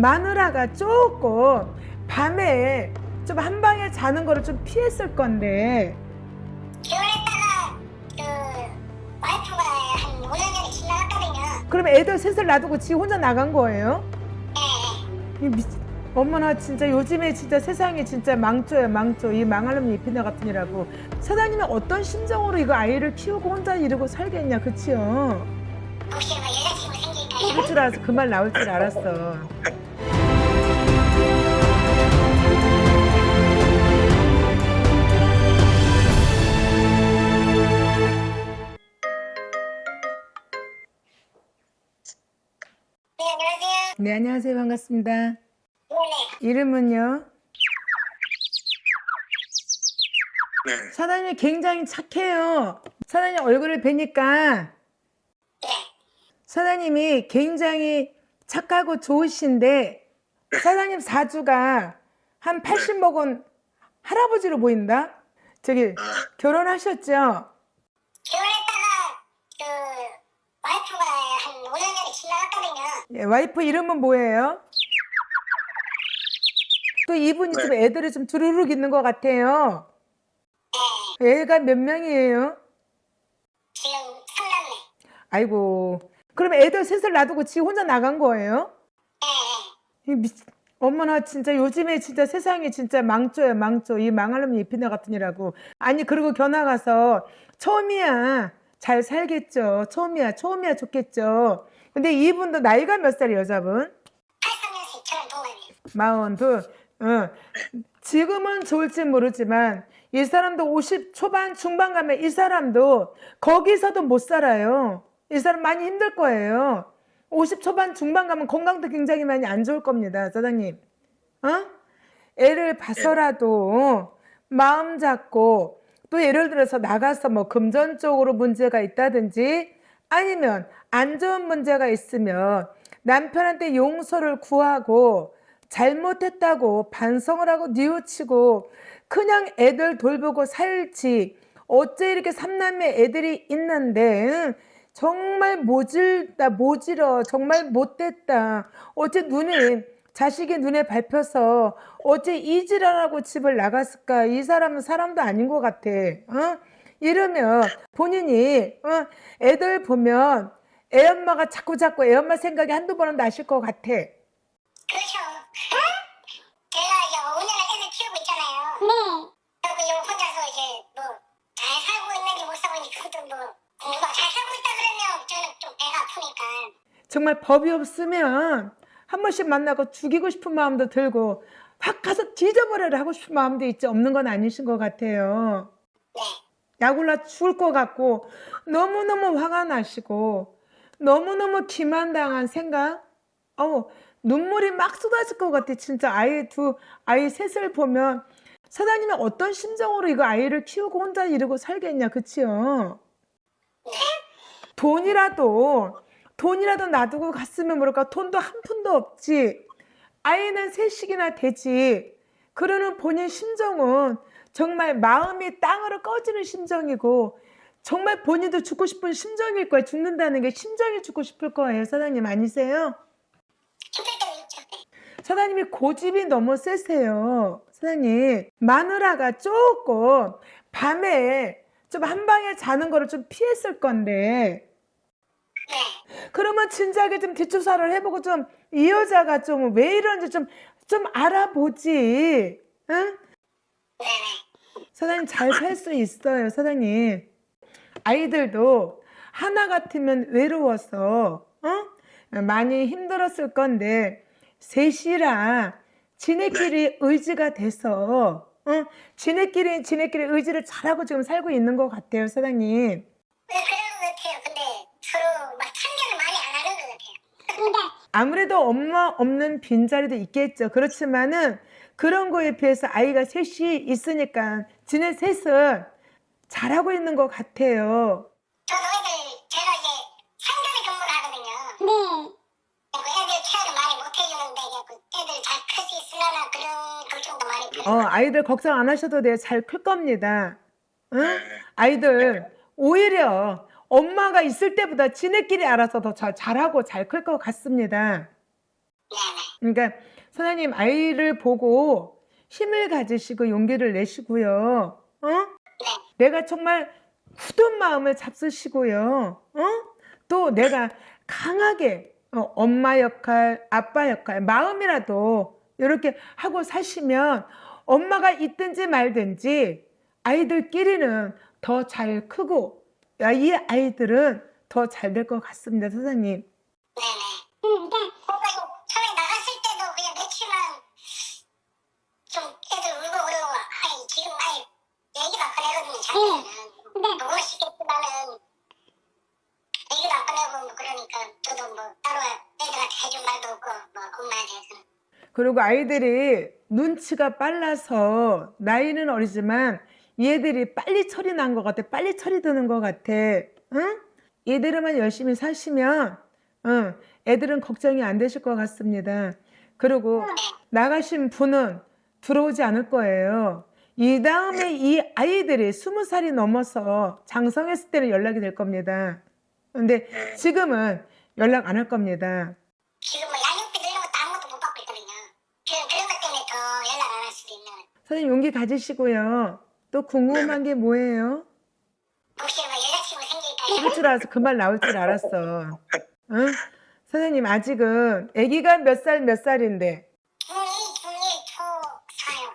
마누라가 조금 밤에 좀 한 방에 자는 거를 좀 피했을 건데 결혼했다가 그 와이프가 한 5년 전에 집 나갔거든요. 그러면 애들 셋을 놔두고 지 혼자 나간 거예요? 예, 이 미... 어머나 진짜 요즘에 진짜 세상이 진짜 망조야 망조 이 망할 놈 입힌다 같으니라고 사장님은 어떤 심정으로 이거 아이를 키우고 혼자 이러고 살겠냐 그치요? 예. 혹시 뭐 여자친구 생길까요? 그럴 줄 알았어 그 말 나올 줄 알았어 네, 안녕하세요. 네 안녕하세요 반갑습니다 네, 이름은요? 네. 사장님 굉장히 착해요 사장님 얼굴을 뵈니까 네. 사장님이 굉장히 착하고 좋으신데 사장님 사주가 한 80 먹은 할아버지로 보인다. 저기 결혼하셨죠? 결혼했다가 그 와이프가 한 5년 전에 집 나갔거든요. 예, 와이프 이름은 뭐예요? 또 이분이 좀 애들이 좀 두루룩 있는 것 같아요. 애가 몇 명이에요? 지금 3남매. 아이고. 그럼 애들 셋을 놔두고 지 혼자 나간 거예요? 예, 이 미... 어머나 진짜 요즘에 진짜 세상이 진짜 망조야 망조. 이놈 입힌다 같으니라고. 아니 그리고 견아 가서 처음이야. 잘 살겠죠. 처음이야 처음이야 좋겠죠. 근데 이분도 나이가 몇 살이에요 여자분? 83년생 저랑 동갑이에요. 마흔둘 응. 지금은 좋을지 모르지만 이 사람도 50 초반 중반 가면 이 사람도 거기서도 못 살아요 이 사람 많이 힘들 거예요 50 초반 중반 가면 건강도 굉장히 많이 안 좋을 겁니다, 사장님. 어? 애를 봐서라도 마음 잡고 또 예를 들어서 나가서 뭐 금전적으로 문제가 있다든지 아니면 안 좋은 문제가 있으면 남편한테 용서를 구하고 잘못했다고 반성을 하고 뉘우치고 그냥 애들 돌보고 살지 어째 이렇게 삼남매 애들이 있는데 응? 정말 모질다 모질어 정말 못됐다 어째 눈에 자식이 눈에 밟혀서 어째 이 지랄하고 집을 나갔을까 이 사람은 사람도 아닌 것 같아 어? 이러면 본인이 어? 애들 보면 애 엄마가 자꾸 자꾸 애 엄마 생각이 한두 번은 나실 것 같아 그렇죠. 제가 이제 5년을 애들 키우고 있잖아요. 네. 그리고 이거 혼자서 이제 뭐 잘 살고 있는지 못 살고 있는지 그것도 뭐 누가 잘 살고 있다 그러면 저는 좀 배가 아프니까. 정말 법이 없으면 한 번씩 만나고 죽이고 싶은 마음도 들고 확 가서 뒤져버려라 하고 싶은 마음도 있지 없는 건 아니신 것 같아요. 네. 약올라 죽을 것 같고 너무너무 화가 나시고 너무너무 기만당한 생각 어 눈물이 막 쏟아질 것 같아 진짜 아이 두 아이 셋을 보면 사장님은 어떤 심정으로 이거 아이를 키우고 혼자 이러고 살겠냐 그치요 돈이라도 돈이라도 놔두고 갔으면 모를까 돈도 한 푼도 없지 아이는 셋씩이나 되지 그러는 본인 심정은 정말 마음이 땅으로 꺼지는 심정이고 정말 본인도 죽고 싶은 심정일 거예요 죽는다는 게 심정이 죽고 싶을 거예요 사장님 아니세요? 사장님이 고집이 너무 세세요. 사장님, 마누라가 조금 밤에 좀 한 방에 자는 거를 좀 피했을 건데, 네. 그러면 진작에 좀 뒷조사를 해보고 좀 이 여자가 좀 왜 이런지 좀, 좀 알아보지. 응? 사장님 잘 살 수 있어요, 사장님. 아이들도 하나 같으면 외로워서, 어? 많이 힘들었을 건데, 셋이라 지네끼리 의지가 돼서, 어? 지네끼리, 지네끼리 의지를 잘하고 지금 살고 있는 것 같아요, 사장님. 아무래도 엄마 없는 빈자리도 있겠죠. 그렇지만은 그런 거에 비해서 아이가 셋이 있으니까 지네 셋은 잘하고 있는 것 같아요. 저도 애들 제가 이제 상가에 근무를 하거든요. 네. 그 애들 케어를 많이 못 해주는데 이제 그 애들 잘 클 수 있으려나 그런 걱정도 많이 들어요. 어, 아이들 걱정 안 하셔도 돼요. 잘 클 겁니다. 응? 네. 아이들 오히려 엄마가 있을 때보다 지네끼리 알아서 더 잘, 잘하고 잘 클 것 같습니다. 그러니까 선생님 아이를 보고 힘을 가지시고 용기를 내시고요. 어? 내가 정말 굳은 마음을 잡수시고요. 어? 또 내가 강하게 어, 엄마 역할, 아빠 역할, 마음이라도 이렇게 하고 사시면 엄마가 있든지 말든지 아이들끼리는 더 잘 크고 야, 이 아이들은 더 잘 될 것 같습니다, 선생님. 네네. 응, 네. 그래가지고 처음에 나갔을 때도 그냥 며칠만 좀 애들 울고 그러고 아니 지금 아니 얘기도 안 꺼내거든요 자기는 보고 싶겠지만은 얘기도 안 꺼내고 뭐 그러니까 저도 뭐 따로 애들한테 해준 말도 없고 뭐 엄마에 대해서는 그리고 아이들이 눈치가 빨라서 나이는 어리지만 얘들이 빨리 철이 난 것 같아. 빨리 철이 드는 것 같아. 응? 얘들만 열심히 사시면 응, 애들은 걱정이 안 되실 것 같습니다. 그리고 나가신 분은 들어오지 않을 거예요. 이 다음에 이 아이들이 스무 살이 넘어서 장성했을 때는 연락이 될 겁니다. 근데 지금은 연락 안 할 겁니다. 지금 뭐 양육비도 이런 것도 아무것도 못 받고 있거든요 그런, 그런 것 때문에 더 연락 안 할 수도 있는 선생님 용기 가지시고요. 또 궁금한 게 뭐예요? 혹시 뭐 여자친구 생길까 그럴 줄 알아서 그말 나올 줄 알았어. 응? 선생님 아직은 아기가 몇 살 몇 살인데 중2 중1 초4요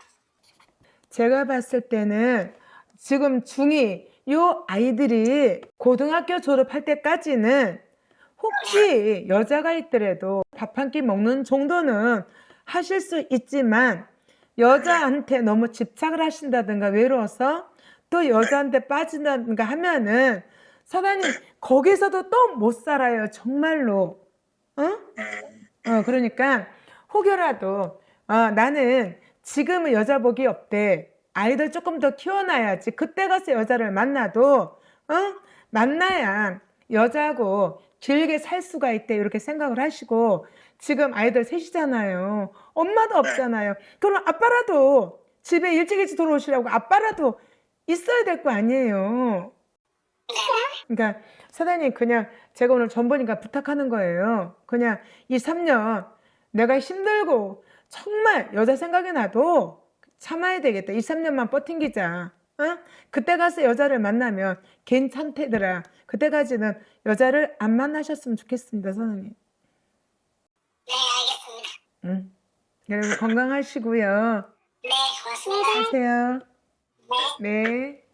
제가 봤을 때는 지금 중2 요 아이들이 고등학교 졸업할 때까지는 혹시 여자가 있더라도 밥 한 끼 먹는 정도는 하실 수 있지만 여자한테 너무 집착을 하신다든가 외로워서 또 여자한테 빠진다든가 하면은 사장님 거기서도 또 못 살아요 정말로 어? 어 그러니까 혹여라도 어, 나는 지금은 여자 복이 없대 아이들 조금 더 키워놔야지 그때 가서 여자를 만나도 어? 만나야 여자하고 길게 살 수가 있대 이렇게 생각을 하시고 지금 아이들 셋이잖아요 엄마도 없잖아요 그럼 아빠라도 집에 일찍 일찍 들어오시라고 아빠라도 있어야 될 거 아니에요 그러니까 사장님 그냥 제가 오늘 전보니까 부탁하는 거예요. 그냥 이 3년 내가 힘들고 정말 여자 생각이 나도 참아야 되겠다. 이 3년만 버팅기자. 어? 그때 가서 여자를 만나면 괜찮대더라. 그때까지는 여자를 안 만나셨으면 좋겠습니다, 선생님. 네 알겠습니다 응. 여러분 건강하시고요. 네 고맙습니다 하세요. 네 네.